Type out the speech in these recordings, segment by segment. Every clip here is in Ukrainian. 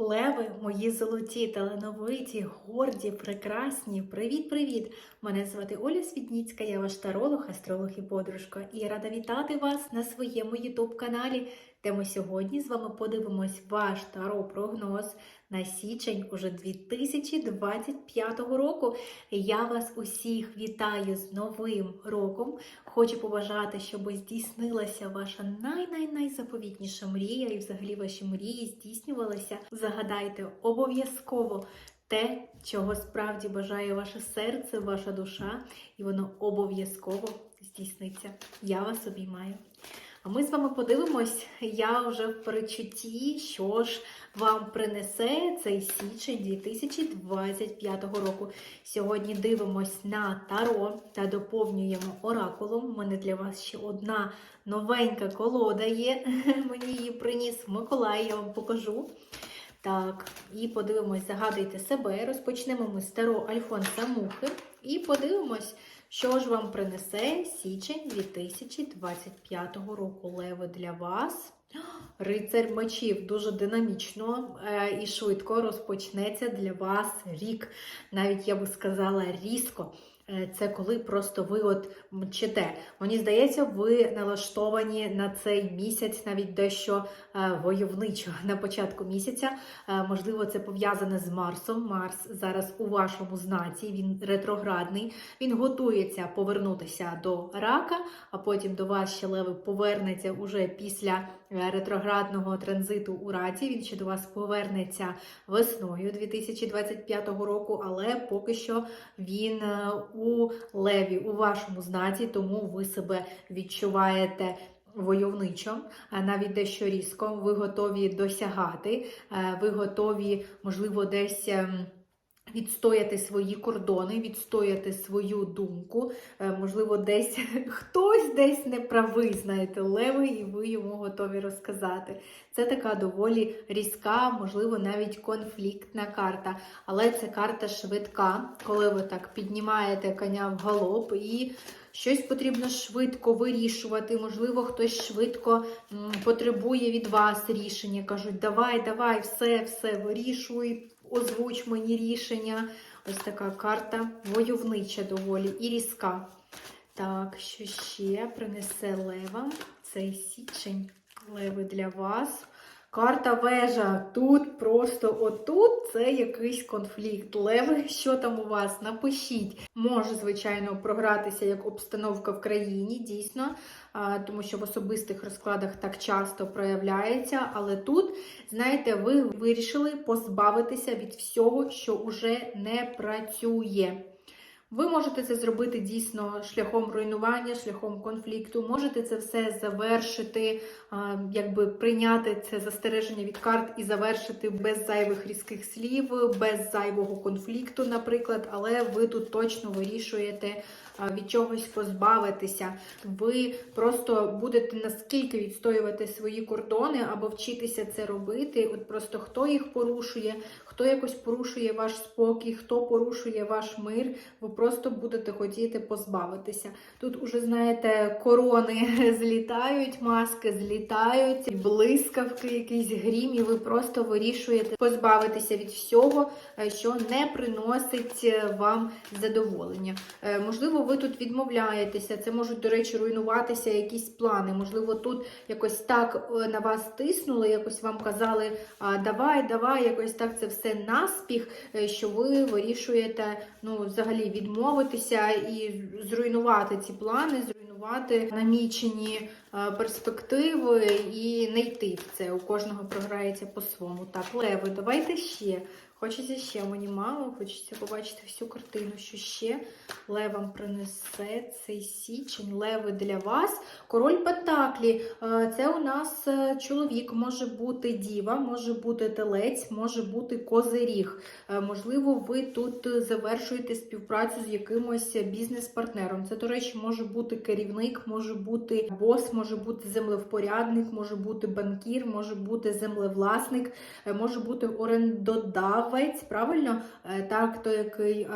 Леви, мої золоті, талановиті, горді, прекрасні. Привіт-привіт! Мене звати Оля Світніцька, я ваш таролог, астролог і подружка. І рада вітати вас на своєму ютуб-каналі, де ми сьогодні з вами подивимось ваш таро-прогноз на січень уже 2025 року. Я вас усіх вітаю з Новим роком. Хочу побажати, щоб здійснилася ваша най-най-найзаповітніша мрія, і взагалі ваші мрії здійснювалися. Загадайте обов'язково те, чого справді бажає ваше серце, ваша душа, і воно обов'язково здійсниться. Я вас обіймаю. Ми з вами подивимось, я вже в перечутті, що ж вам принесе цей січень 2025 року. Сьогодні дивимось на таро та доповнюємо оракулом. У мене для вас ще одна новенька колода є. Мені її приніс Миколай, я вам покажу. Так, і подивимось, загадуйте себе. Розпочнемо ми з таро Альфонса Мухи і подивимось. Що ж вам принесе січень 2025 року леви для вас? Рицар мечів дуже динамічно е, і швидко розпочнеться для вас рік. Навіть я би сказала різко. Е, Це коли просто ви от мчите. Мені здається, ви налаштовані на цей місяць навіть дещо е, войовничо на початку місяця. Е, Можливо, це пов'язане з Марсом. Марс зараз у вашому знаці, він ретроградний. Він готується повернутися до рака, а потім до вас ще леви повернеться уже після ретроградного транзиту у раці. Він ще до вас повернеться весною 2025 року, але поки що він е, у леві, у вашому знаці, тому ви себе відчуваєте. Войовничо, навіть дещо різко, ви готові досягати, е, ви готові, можливо, десь ем, відстояти свої кордони, відстояти свою думку. Е, Можливо, десь хтось десь не правий, знаєте, левий, і ви йому готові розказати. Це така доволі різка, можливо, навіть конфліктна карта. Але це карта швидка, коли ви так піднімаєте коня в галоп і. Щось потрібно швидко вирішувати, можливо, хтось швидко потребує від вас рішення. Кажуть, давай, давай, все, все, вирішуй, озвуч мені рішення. Ось така карта войовнича доволі і різка. Так, що ще принесе лева цей січень? Леви для вас. Карта вежа. Тут просто отут це якийсь конфлікт. Леви, що там у вас? Напишіть. Може, звичайно, програтися як обстановка в країні, дійсно, тому що в особистих розкладах так часто проявляється. Але тут, знаєте, ви вирішили позбавитися від всього, що уже не працює. Ви можете це зробити дійсно шляхом руйнування, шляхом конфлікту. Можете це все завершити, якби прийняти це застереження від карт і завершити без зайвих різких слів, без зайвого конфлікту, наприклад. Але ви тут точно вирішуєте від чогось позбавитися. Ви просто будете наскільки відстоювати свої кордони або вчитися це робити. От просто хто їх порушує, хто якось порушує ваш спокій, хто порушує ваш мир. Ви просто будете хотіти позбавитися. Тут уже, знаєте, корони злітають, маски злітають, блискавки, якийсь грім, і ви просто вирішуєте позбавитися від всього, е, що не приносить е, вам задоволення. Е, Можливо, ви тут відмовляєтеся, це можуть, до речі, руйнуватися якісь плани. Можливо, тут якось так е, на вас тиснули, якось вам казали, «А, давай, давай, якось так це все наспіх, е, що ви вирішуєте ну, взагалі відмовитися і зруйнувати ці плани, зруйнувати намічені е, перспективи і не йти в це. У кожного програється по-своєму. Так, леви, давайте ще. Хочеться ще, мені мало, хочеться побачити всю картину, що ще левам принесе цей січень, леви для вас. Король Пентаклі. Е, Це у нас е, чоловік, може бути діва, може бути телець, може бути козиріг. Е, Можливо, ви тут завершуєте співпрацю з якимось бізнес-партнером. Це, до речі, може бути керівник, може бути бос може бути землевпорядник, може бути банкір, може бути землевласник, може бути орендодавець, правильно? Е, Так, той, який е,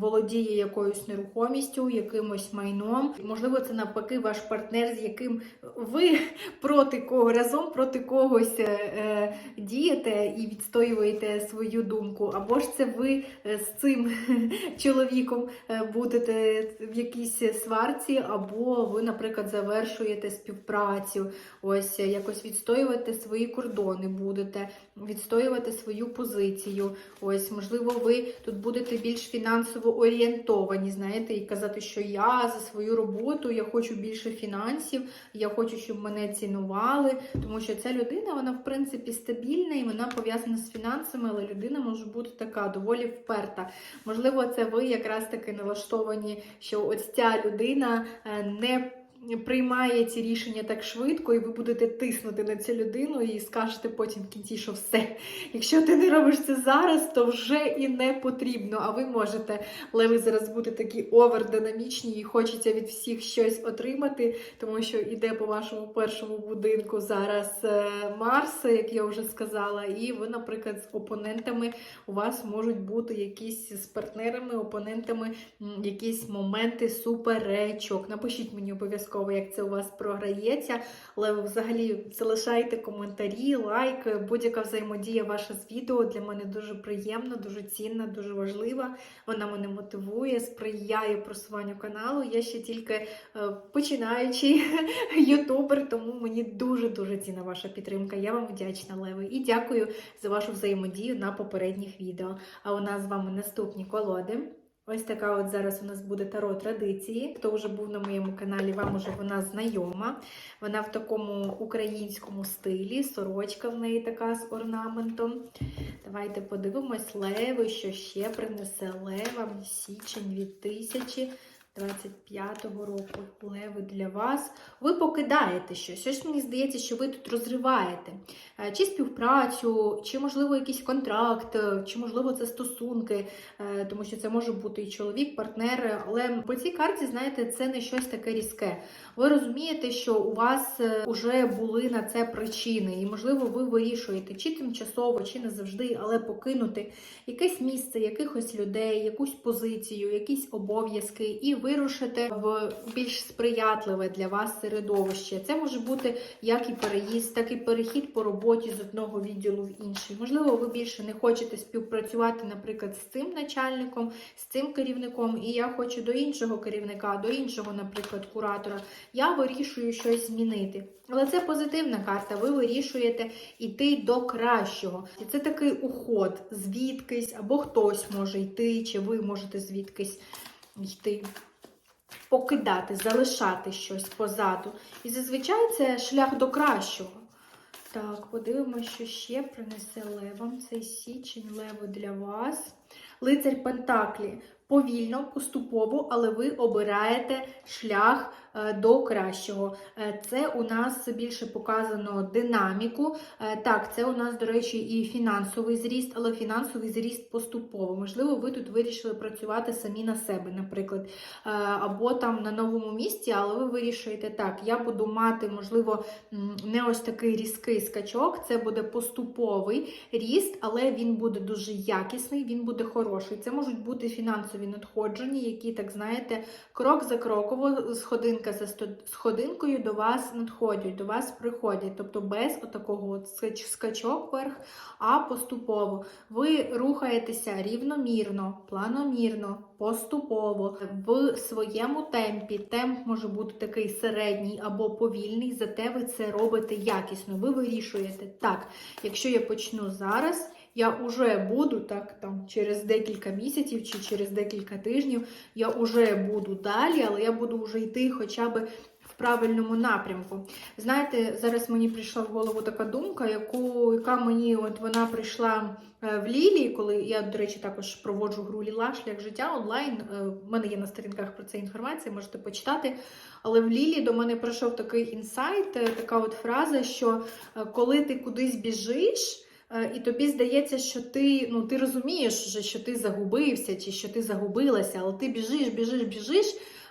володіє якоюсь нерухомістю, якимось майном. Можливо, це навпаки ваш партнер, з яким ви проти кого разом проти когось е, дієте і відстоюєте свою думку. Або ж це ви з цим чоловіком будете в якійсь сварці, або ви, наприклад, завершуєте співпрацю, ось якось відстоювати свої кордони будете, відстоювати свою позицію. Ось, можливо, ви тут будете більш фінансово орієнтовані, знаєте, і казати, що я за свою роботу, я хочу більше фінансів, я хочу, щоб мене цінували, тому що ця людина, вона в принципі стабільна і вона пов'язана з фінансами, але людина може бути така доволі вперта. Можливо, це ви якраз таки налаштовані, що ось ця людина е, не приймає ці рішення так швидко, і ви будете тиснути на цю людину і скажете потім в кінці, що все. Якщо ти не робиш це зараз, то вже і не потрібно. А ви можете, леви зараз бути такі овердинамічні і хочеться від всіх щось отримати, тому що іде по вашому першому будинку зараз е, Марс, як я вже сказала, і ви, наприклад, з опонентами у вас можуть бути якісь з партнерами, опонентами, якісь моменти суперечок. Напишіть мені обов'язково, як це у вас програється. Але взагалі залишайте коментарі, лайк, будь-яка взаємодія ваша з відео для мене дуже приємна, дуже цінна, дуже важлива. Вона мене мотивує, сприяє просуванню каналу. Я ще тільки е, починаючий ютубер, тому мені дуже-дуже цінна ваша підтримка. Я вам вдячна, Леви, і дякую за вашу взаємодію на попередніх відео. А у нас з вами наступні колоди. Ось така от зараз у нас буде таро традиції. Хто вже був на моєму каналі, вам уже вона знайома. Вона в такому українському стилі, сорочка в неї така з орнаментом. Давайте подивимось леви, що ще принесе лева січень 2025 року. Леви для вас. Ви покидаєте щось. Ось мені здається, що ви тут розриваєте. Е, Чи співпрацю, чи, можливо, якийсь контракт, е, чи, можливо, це стосунки, е, тому що це може бути і чоловік, партнер. Але по цій карті, знаєте, це не щось таке різке. Ви розумієте, що у вас вже були на це причини, і, можливо, ви вирішуєте, чи тимчасово, чи не завжди, але покинути якесь місце, якихось людей, якусь позицію, якісь обов'язки, і вирушити в більш сприятливе для вас середовище. Це може бути як і переїзд, так і перехід по роботі з одного відділу в інший. Можливо, ви більше не хочете співпрацювати, наприклад, з цим начальником, з цим керівником, і я хочу до іншого керівника, до іншого, наприклад, куратора. Я вирішую щось змінити. Але це позитивна карта. Ви вирішуєте йти до кращого. І це такий уход звідкись, або хтось може йти, чи ви можете звідкись йти. Покидати, залишати щось позаду. І зазвичай це шлях до кращого. Так, подивимося, що ще принесе левам цей січень лево для вас. Лицарь Пентаклі. Повільно, поступово, але ви обираєте шлях до кращого. Е, Це у нас більше показано динаміку. Е, Так, це у нас, до речі, і фінансовий зріст, але фінансовий зріст поступово. Можливо, ви тут вирішили працювати самі на себе, наприклад, Е, або там на новому місці, але ви вирішуєте так, я буду мати, можливо, не ось такий різкий скачок, це буде поступовий ріст, але він буде дуже якісний, він буде хороший. Це можуть бути фінансові надходження, які, так знаєте, крок за кроково, сходинка за сходинкою до вас надходять, до вас приходять. Тобто без отакого от скачок вверх, а поступово. Ви рухаєтеся рівномірно, планомірно, поступово, в своєму темпі. Темп може бути такий середній або повільний, зате ви це робите якісно. Ви вирішуєте так, якщо я почну зараз. Я вже буду так там через декілька місяців чи через декілька тижнів, я вже буду далі, але я буду вже йти хоча б в правильному напрямку. Знаєте, зараз мені прийшла в голову така думка, яку, яка мені от вона прийшла е, в Лілії, коли я, до речі, також проводжу гру Ліла шлях життя онлайн. Е, В мене є на сторінках про це інформація, можете почитати. Але в Лілі до мене прийшов такий інсайт, е, така от фраза, що е, коли ти кудись біжиш. Е, І тобі здається, що ти ну ти розумієш, вже, що ти загубився чи що ти загубилася, але ти біжиш, біжиш, біжиш.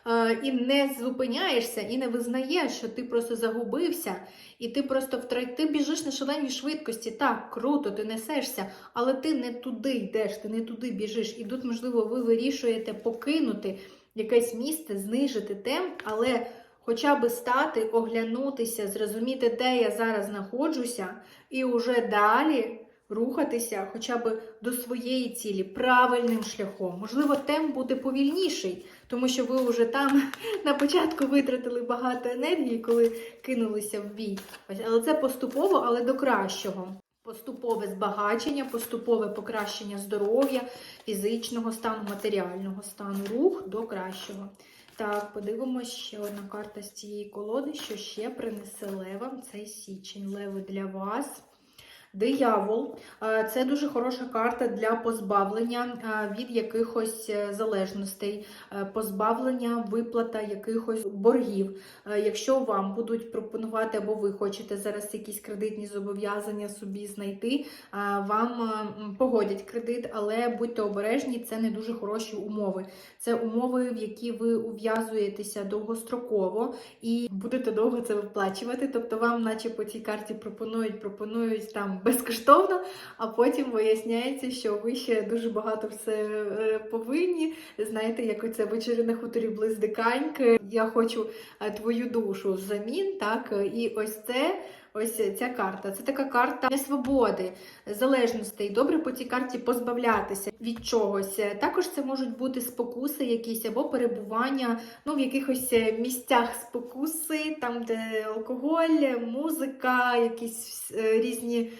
е, і не зупиняєшся, і не визнаєш, що ти просто загубився, і ти просто втрат... ти біжиш на шаленій швидкості. Так, круто, ти несешся, але ти не туди йдеш, ти не туди біжиш. І тут, можливо, ви вирішуєте покинути якесь місце, знижити темп, але хоча б стати, оглянутися, зрозуміти, де я зараз знаходжуся, і вже далі рухатися хоча б до своєї цілі правильним шляхом. Можливо, темп буде повільніший, тому що ви вже там на початку витратили багато енергії, коли кинулися в бій. Але це поступово, але до кращого. Поступове збагачення, поступове покращення здоров'я, фізичного стану, матеріального стану, рух до кращого. Так, подивимось ще одна карта з цієї колоди, що ще принесе левам цей січень. Леви для вас. Диявол Е, це дуже хороша карта для позбавлення е, від якихось е, залежностей, позбавлення виплата якихось боргів. Якщо вам будуть пропонувати, або ви хочете зараз якісь кредитні зобов'язання собі знайти, вам погодять кредит, але будьте обережні, це не дуже хороші умови. Це умови, в які ви ув'язуєтеся довгостроково і будете довго це виплачувати. Тобто вам, наче по цій карті, пропонують, пропонують там безкоштовно, а потім виясняється, що ви ще дуже багато все е, повинні. Знаєте, як оце вечори на хуторі близдиканьки. Я хочу е, твою душу взамін. Так, і ось це. Ось ця карта. Це така карта несвободи, залежностей. Добре по цій карті позбавлятися від чогось. Також це можуть бути спокуси якісь або перебування ну, в якихось місцях спокуси, там, де алкоголь, музика, якісь е, різні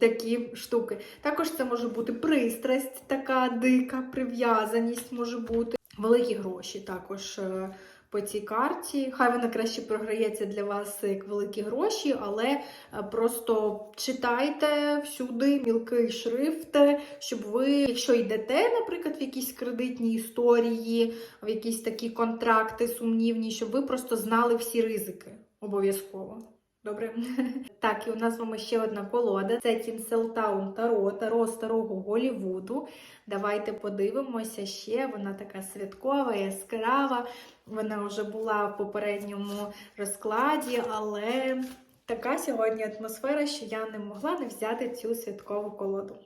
такі штуки. Також це може бути пристрасть, така дика, прив'язаність може бути. Великі гроші також е, по цій карті. Хай вона краще програється для вас як великі гроші, але е, просто читайте всюди мілкий шрифт, щоб ви, якщо йдете, наприклад, в якісь кредитні історії, в якісь такі контракти сумнівні, щоб ви просто знали всі ризики обов'язково. Добре. Так, і у нас з вами ще одна колода. Це Тінселтаун Таро, Таро старого Голівуду. Давайте подивимося ще. Вона така святкова, яскрава. Вона вже була в попередньому розкладі, але така сьогодні атмосфера, що я не могла не взяти цю святкову колоду.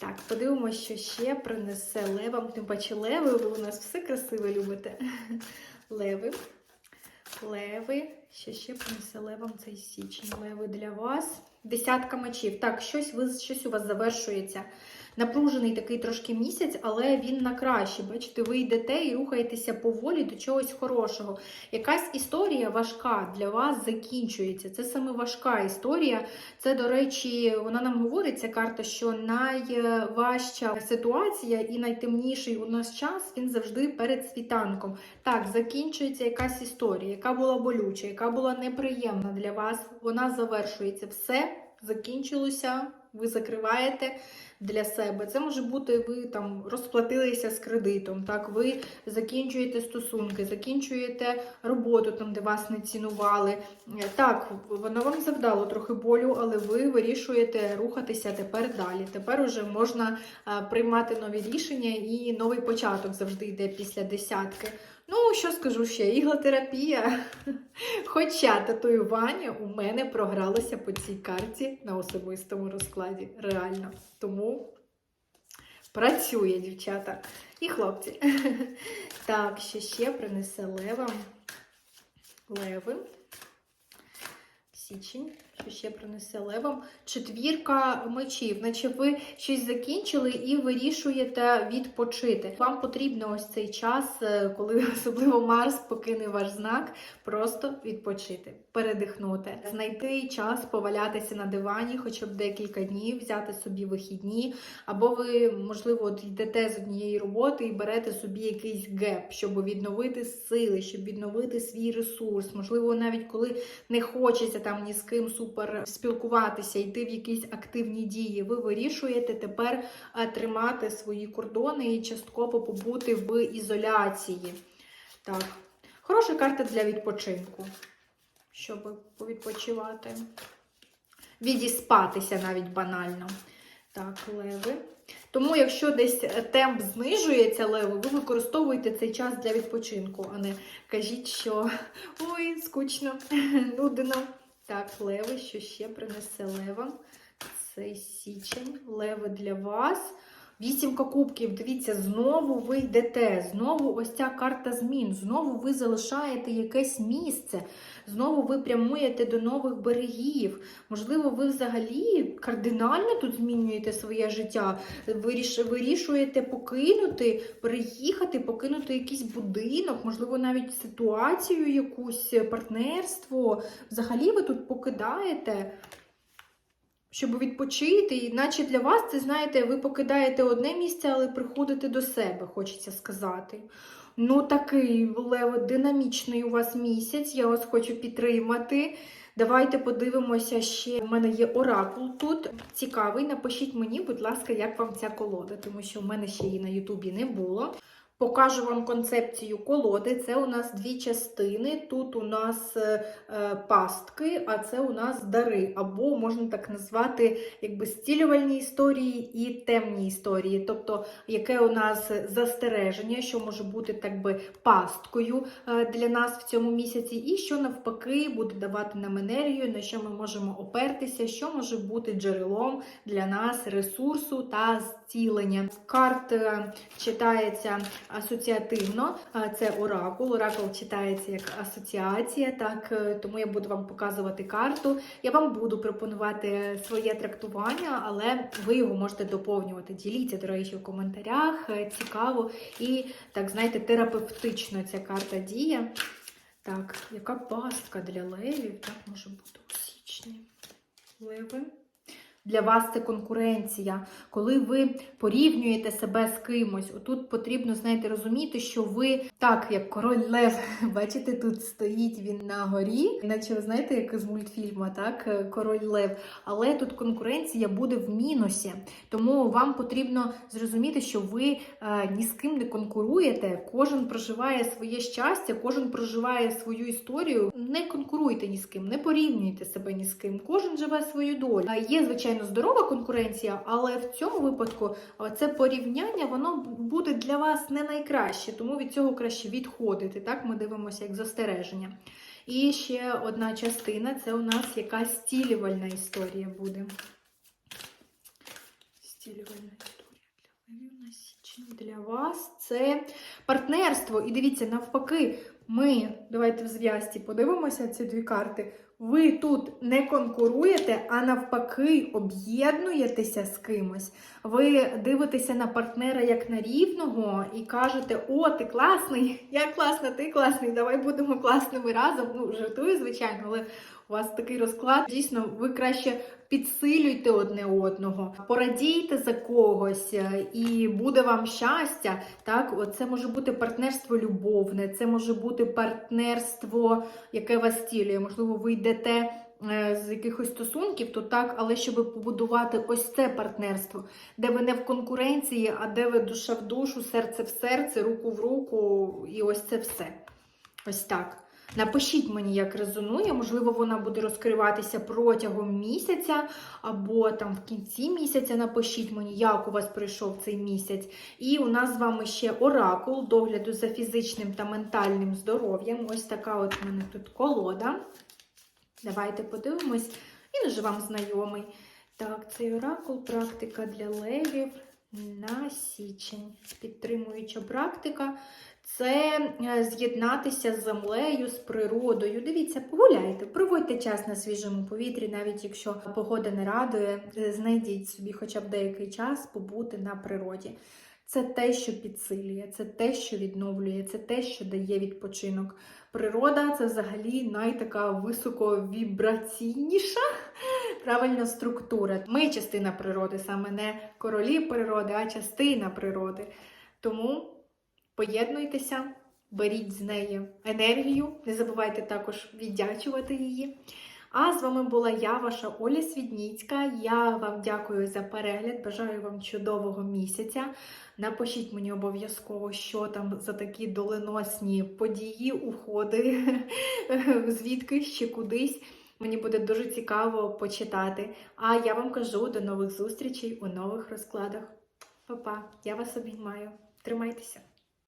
Так, подивимося, що ще принесе левам. Тим паче леви, ви у нас все красиве любите. Леви. Леви. Ще принесе селевом цей січень? Леви для вас. Десятка мечів. Так, щось, ви, щось у вас завершується. Напружений такий трошки місяць, але він на краще. Бачите, ви йдете і рухаєтеся поволі до чогось хорошого. Якась історія важка для вас закінчується. Це саме важка історія. Це, до речі, вона нам говорить, ця карта, що найважча ситуація і найтемніший у нас час він завжди перед світанком. Так, закінчується якась історія, яка була болюча, яка була неприємна для вас. Вона завершується. Все закінчилося, ви закриваєте для себе. Це може бути, ви там розплатилися з кредитом, так, ви закінчуєте стосунки, закінчуєте роботу там, де вас не цінували. Так, воно вам завдало трохи болю, але ви вирішуєте рухатися тепер далі. Тепер уже можна приймати нові рішення і новий початок завжди йде після десятки. Ну, що скажу ще, іглотерапія. Хоча татуювання у мене програлося по цій карті на особистому розкладі. Реально. Тому працює, дівчата і хлопці. Так, що ще принесе лева. Леви. Січень. Що ще принесе левам? Четвірка мечів, наче ви щось закінчили і вирішуєте відпочити. Вам потрібно ось цей час, е, коли особливо Марс покине ваш знак, просто відпочити, передихнути, знайти час повалятися на дивані, хоча б декілька днів, взяти собі вихідні, або ви, можливо, от йдете з однієї роботи і берете собі якийсь геп, щоб відновити сили, щоб відновити свій ресурс. Можливо, навіть коли не хочеться там ні з ким супер спілкуватися, йти в якісь активні дії. Ви вирішуєте тепер е, тримати свої кордони і частково побути в ізоляції. Так, хороша карта для відпочинку, щоб повідпочивати. Відіспатися навіть банально. Так, леви. Тому, якщо десь темп знижується леви, ви використовуєте цей час для відпочинку, а не кажіть, що ой, скучно, нудно. Так, леви, що ще принесе левам? Цей січень, леви для вас. Вісімка кубків, дивіться, знову ви йдете, знову ось ця карта змін, знову ви залишаєте якесь місце, знову ви прямуєте до нових берегів. Можливо, ви взагалі кардинально тут змінюєте своє життя, вирішуєте покинути, переїхати, покинути якийсь будинок, можливо, навіть ситуацію, якусь партнерство. Взагалі ви тут покидаєте щоб відпочити, і наче для вас це, знаєте, ви покидаєте одне місце, але приходите до себе, хочеться сказати. Ну, такий лево, динамічний у вас місяць, я вас хочу підтримати. Давайте подивимося ще. У мене є оракул тут. Цікавий. Напишіть мені, будь ласка, як вам ця колода, тому що в мене ще її на Ютубі не було. Покажу вам концепцію колоди. Це у нас дві частини. Тут у нас е, е, пастки, а це у нас дари. Або можна так назвати якби стілювальні історії і темні історії. Тобто, яке у нас застереження, що може бути так би пасткою е, для нас в цьому місяці, і що навпаки буде давати нам енергію, на що ми можемо опертися, що може бути джерелом для нас ресурсу та зцілення. Карта читається асоціативно, це оракул. Оракул читається як асоціація, так е, тому я буду вам показувати карту. Я вам буду пропонувати своє трактування, але ви його можете доповнювати. Діліться, до речі, в коментарях. Е, Цікаво і так, знаєте, терапевтично ця карта діє. Так, яка пастка для левів? Так може бути у січні. Леви. Для вас це конкуренція. Коли ви порівнюєте себе з кимось, отут потрібно, знаєте, розуміти, що ви так, як король Лев, бачите, тут стоїть він на горі, наче ви знаєте, як з мультфільму, так, е, король Лев. Але тут конкуренція буде в мінусі. Тому вам потрібно зрозуміти, що ви е, ні з ким не конкуруєте. Кожен проживає своє щастя, кожен проживає свою історію. Не конкуруйте ні з ким, не порівнюйте себе ні з ким. Кожен живе свою долю. Є, звичайно, здорова конкуренція, але в цьому випадку це порівняння воно буде для вас не найкраще, тому від цього краще відходити. Так, ми дивимося як застереження. І ще одна частина це у нас якась стілювальна історія буде. Стілювальна історія для левів на січень для вас це партнерство. І дивіться, навпаки, ми, давайте в зв'язці подивимося ці дві карти. Ви тут не конкуруєте, а навпаки, об'єднуєтеся з кимось. Ви дивитеся на партнера як на рівного і кажете: О, ти класний, я класна, ти класний, давай будемо класними разом. Ну, жартую, звичайно, але у вас такий розклад. Дійсно, ви краще підсилюйте одне одного, порадійте за когось, е, і буде вам щастя. Так, це може бути партнерство любовне, це може бути партнерство, яке вас стілює. Можливо, ви йдете. е, З якихось стосунків, то так, але щоб побудувати ось це партнерство, де ви не в конкуренції, а де ви душа в душу, серце в серце, руку в руку, і ось це все. Ось так. Напишіть мені, як резонує. Можливо, вона буде розкриватися протягом місяця, або там в кінці місяця напишіть мені, як у вас пройшов цей місяць. І у нас з вами ще оракул догляду за фізичним та ментальним здоров'ям. Ось така от в мене тут колода. Давайте подивимось. Він вже вам знайомий. Так, цей оракул, практика для левів на січень. Підтримуюча практика. Це е, з'єднатися з землею, з природою. Дивіться, погуляйте, проводьте час на свіжому повітрі, навіть якщо погода не радує, е, знайдіть собі хоча б деякий час побути на природі. Це те, що підсилює, це те, що відновлює, це те, що дає відпочинок. Природа це взагалі найтака високовібраційніша правильна структура. Ми частина природи, саме не королі природи, а частина природи. Тому поєднуйтеся, беріть з неї енергію, не забувайте також віддячувати її. А з вами була я, ваша Оля Свідніцька. Я вам дякую за перегляд. Бажаю вам чудового місяця. Напишіть мені обов'язково, що там за такі доленосні події, уходи, звідки ще кудись. Мені буде дуже цікаво почитати. А я вам кажу до нових зустрічей у нових розкладах. Па-па, я вас обіймаю. Тримайтеся.